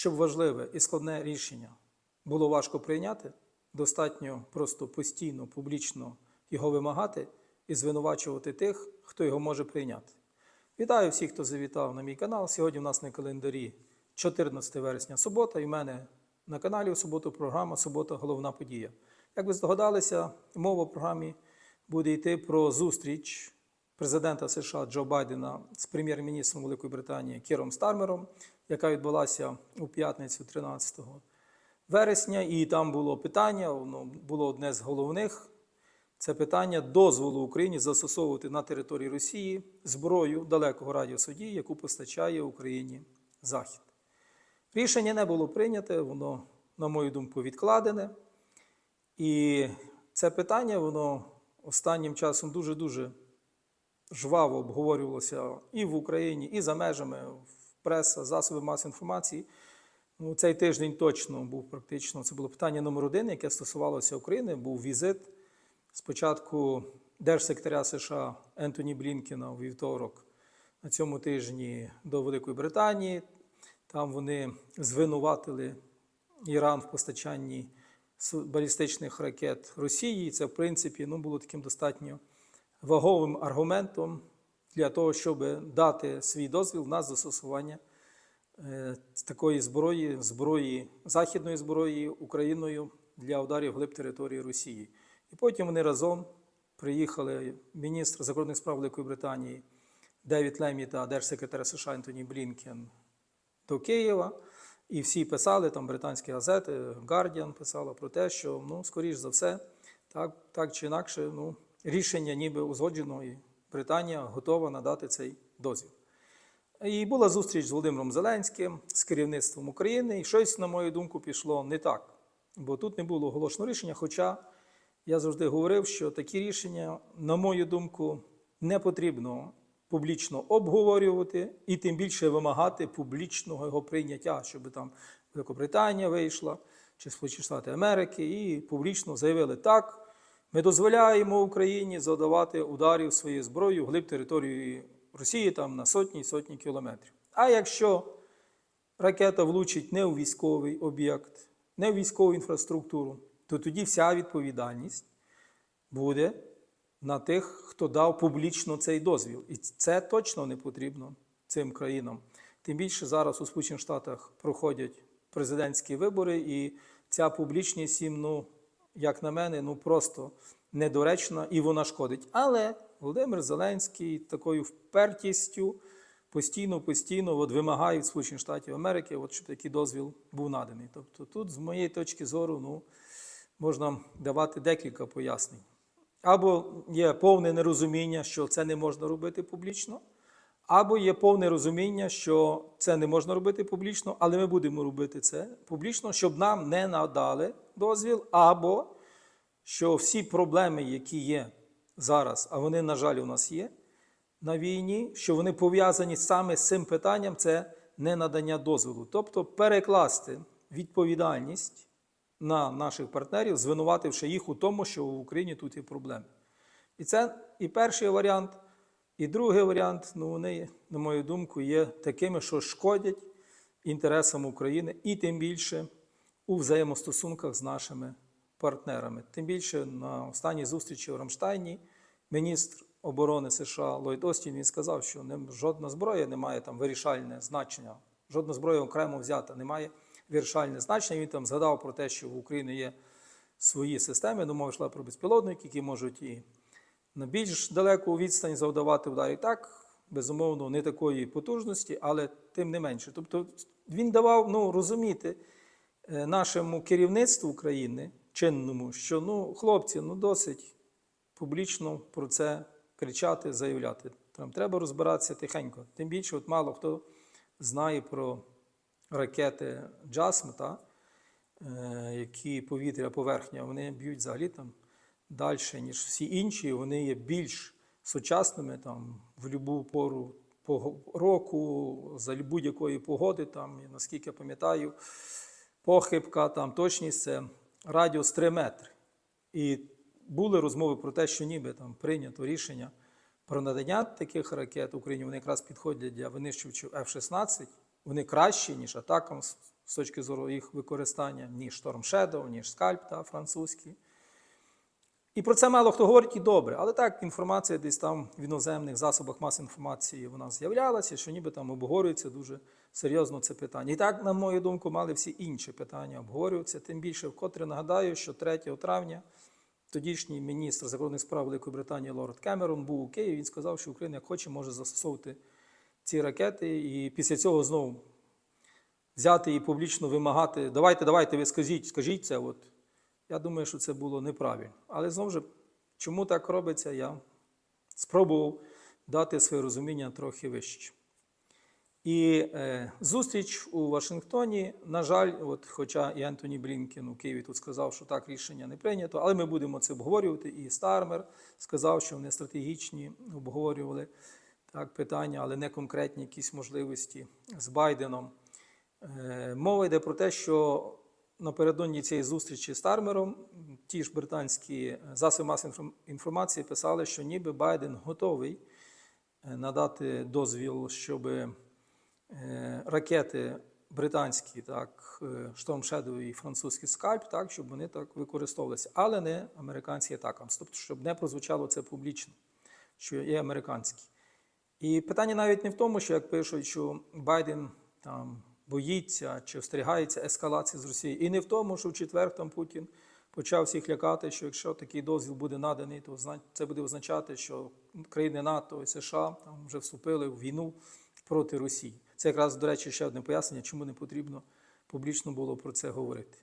щоб важливе і складне рішення було важко прийняти, достатньо просто постійно, публічно його вимагати і звинувачувати тих, хто його може прийняти. Вітаю всіх, хто завітав на мій канал. Сьогодні у нас на календарі 14 вересня субота, і в мене на каналі у суботу програма Субота головна подія. Як ви здогадалися, мова в програмі буде йти про зустріч президента США Джо Байдена з прем'єр-міністром Великої Британії Кіром Стармером, яка відбулася у п'ятницю 13 вересня. І там було питання, воно було одне з головних. Це питання дозволу Україні застосовувати на території Росії зброю далекого радіусу дії, яку постачає Україні Захід. Рішення не було прийняте, воно, на мою думку, відкладене. І це питання, воно останнім часом дуже-дуже жваво обговорювалося і в Україні, і за межами в преса, засоби масової інформації. Ну, цей тиждень точно був практично. Це було питання номер один, яке стосувалося України. Був візит спочатку держсекретаря США Ентоні Блінкена у вівторок на цьому тижні до Великої Британії. Там вони звинуватили Іран в постачанні балістичних ракет Росії. Це, в принципі, ну, було таким достатньо ваговим аргументом для того, щоб дати свій дозвіл на застосування е, такої зброї, зброї західної зброї Україною для ударів глиб території Росії. І потім вони разом приїхали міністр закордонних справ Великої Британії Девід Лемі та держсекретар США Антоні Блінкен до Києва. І всі писали, там британські газети, Guardian писала про те, що, ну, скоріш за все, так, так чи інакше, ну, рішення ніби узгоджено, і Британія готова надати цей дозвіл. І була зустріч з Володимиром Зеленським, з керівництвом України, і щось, на мою думку, пішло не так. Бо тут не було оголошено рішення. Хоча я завжди говорив, що такі рішення, на мою думку, не потрібно публічно обговорювати і тим більше вимагати публічного його прийняття, щоб там Великобританія вийшла чи Сполучені Штати Америки і публічно заявили так. Ми дозволяємо Україні завдавати ударів своєю зброєю глиб території Росії там на сотні і сотні кілометрів. А якщо ракета влучить не у військовий об'єкт, не в військову інфраструктуру, то тоді вся відповідальність буде на тих, хто дав публічно цей дозвіл. І це точно не потрібно цим країнам. Тим більше зараз у Сполучених Штатах проходять президентські вибори, і ця публічність їм, ну, як на мене, ну просто недоречна і вона шкодить. Але Володимир Зеленський такою впертістю постійно, постійно от вимагає від Сполучених Штатів Америки, от, щоб такий дозвіл був наданий. Тобто тут, з моєї точки зору, ну, можна давати декілька пояснень. Або є повне нерозуміння, що це не можна робити публічно, або є повне розуміння, що це не можна робити публічно, але ми будемо робити це публічно, щоб нам не надали дозвіл, або що всі проблеми, які є зараз, а вони, на жаль, у нас є на війні, що вони пов'язані саме з цим питанням, це не надання дозволу. Тобто перекласти відповідальність на наших партнерів, звинувативши їх у тому, що в Україні тут є проблеми. І це і перший варіант, і другий варіант, ну вони, на мою думку, є такими, що шкодять інтересам України і тим більше у взаємостосунках з нашими партнерами. Тим більше на останній зустрічі у Рамштайні міністр оборони США Ллойд Остін він сказав, що жодна зброя не має там вирішальне значення, жодна зброя окремо взята не має вирішальне значення. Він там згадав про те, що в Україні є свої системи, мова йшла про безпілотники, які можуть і на більш далеку відстань завдавати ударів. Так, безумовно, не такої потужності, але тим не менше. Тобто він давав ну, розуміти е, нашому керівництву України, чинному, що ну, хлопці, ну досить публічно про це кричати, заявляти. Там треба розбиратися тихенько. Тим більше, от мало хто знає про ракети Джасм, та, е, які повітря поверхня, вони б'ють взагалі там далі, ніж всі інші. Вони є більш сучасними там, в будь-яку пору року, за будь-якої погоди, там, наскільки я пам'ятаю, похибка, там, точність це радіус 3 метри. І були розмови про те, що ніби там прийнято рішення про надання таких ракет Україні. Вони якраз підходять для винищувачів F-16. Вони кращі, ніж атакам з точки зору їх використання, ніж Storm Shadow, ніж Scalp та, французький. І про це мало хто говорить і добре, але так інформація десь там в іноземних засобах масової інформації вона з'являлася, що ніби там обговорюється дуже серйозно це питання. І так, на мою думку, мали всі інші питання обговорюватися. Тим більше, вкотре нагадаю, що 3 травня тодішній міністр закордонних справ Великої Британії Лорд Кемерон був у Києві. Він сказав, що Україна як хоче може застосовувати ці ракети, і після цього знову взяти і публічно вимагати. Давайте, давайте, ви скажіть, скажіть це. От. Я думаю, що це було неправильно. Але знову ж, чому так робиться, я спробував дати своє розуміння трохи вище. І е, зустріч у Вашингтоні, на жаль, от, хоча і Ентоні Блінкен у Києві тут сказав, що так рішення не прийнято, але ми будемо це обговорювати. І Стармер сказав, що вони стратегічні обговорювали так, питання, але не конкретні якісь можливості з Байденом. Е, мова йде про те, що напередодні цієї зустрічі з Тармером ті ж британські засоби масової інформації писали, що ніби Байден готовий е, надати дозвіл, щоб ракети британські, так, е, Storm Shadow і французький скальп, так, щоб вони так використовувалися, але не американські атакамс, тобто, щоб не прозвучало це публічно, що є американські. І питання навіть не в тому, що як пишуть, що Байден там боїться чи остерігається ескалації з Росії, і не в тому, що в четвер там Путін почав всіх лякати, що якщо такий дозвіл буде наданий, то це буде означати, що країни НАТО і США там вже вступили в війну проти Росії. Це якраз, до речі, ще одне пояснення, чому не потрібно публічно було про це говорити.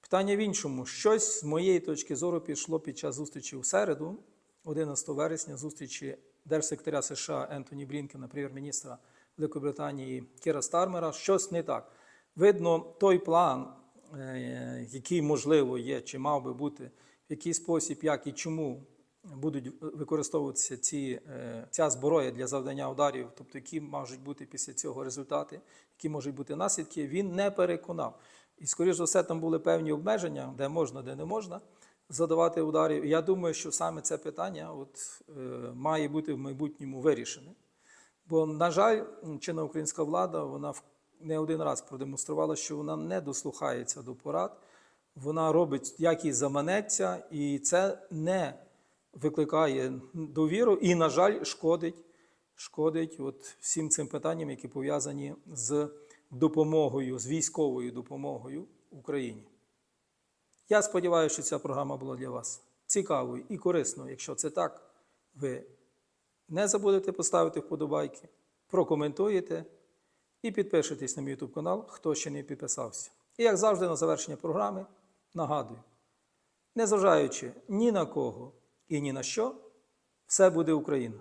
Питання в іншому. Щось з моєї точки зору пішло під час зустрічі у середу, 11 вересня, зустрічі держсекретаря США Ентоні Блінкена, прем'єр-міністра Великої Британії Кіра Стармера. Щось не так. Видно, той план, е, який можливо є, чи мав би бути, в який спосіб, як і чому будуть використовуватися ці, е, ця зброя для завдання ударів, тобто які можуть бути після цього результати, які можуть бути наслідки, він не переконав. І, скоріш за все, там були певні обмеження, де можна, де не можна задавати ударів. Я думаю, що саме це питання от, е, має бути в майбутньому вирішене. Бо, на жаль, чинна українська влада вона не один раз продемонструвала, що вона не дослухається до порад, вона робить, як їй заманеться, і це не викликає довіру і, на жаль, шкодить, шкодить от всім цим питанням, які пов'язані з допомогою, з військовою допомогою Україні. Я сподіваюся, що ця програма була для вас цікавою і корисною. Якщо це так, ви не забудете поставити вподобайки, прокоментуєте і підпишитесь на мій YouTube канал, хто ще не підписався. І як завжди, на завершення програми нагадую: незважаючи ні на кого і ні на що, все буде Україна.